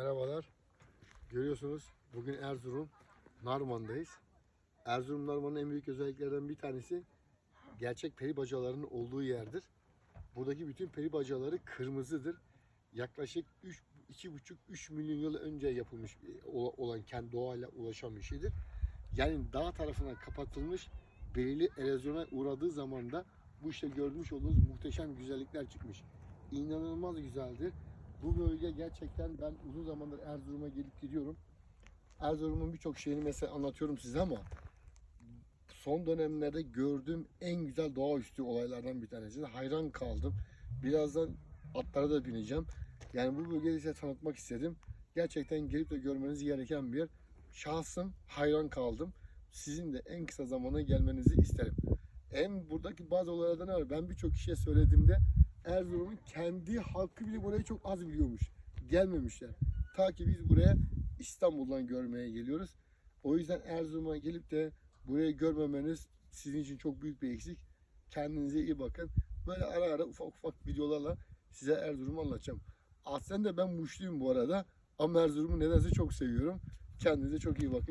Merhabalar. Görüyorsunuz bugün Erzurum Narman'dayız. Erzurum Narman'ın en büyük özelliklerinden bir tanesi gerçek peri bacalarının olduğu yerdir. Buradaki bütün peri bacaları kırmızıdır. Yaklaşık 3 2,5-3 milyon yıl önce yapılmış o- olan kendi doğayla ulaşan bir şeydir. Yani dağ tarafına kapatılmış belirli erozyona uğradığı zaman da bu işte görmüş olduğunuz muhteşem güzellikler çıkmış. İnanılmaz güzeldir. Bu bölge gerçekten ben uzun zamandır Erzurum'a gelip gidiyorum. Erzurum'un birçok şeyini mesela anlatıyorum size ama son dönemlerde gördüğüm en güzel doğaüstü olaylardan bir tanesi. Hayran kaldım. Birazdan atlara da bineceğim. Yani bu bölgeyi size tanıtmak istedim. Gerçekten gelip de görmeniz gereken bir. Şahsım hayran kaldım. Sizin de en kısa zamanda gelmenizi isterim. Hem buradaki bazı olaylardan var? Ben birçok kişiye söylediğimde Erzurum'un kendi halkı bile burayı çok az biliyormuş. Gelmemişler. Ta ki biz buraya İstanbul'dan görmeye geliyoruz. O yüzden Erzurum'a gelip de burayı görmemeniz sizin için çok büyük bir eksik. Kendinize iyi bakın. Böyle ara ara ufak ufak videolarla size Erzurum'u anlatacağım. Aslen de ben Muşluyum bu arada. Ama Erzurum'u nedense çok seviyorum. Kendinize çok iyi bakın.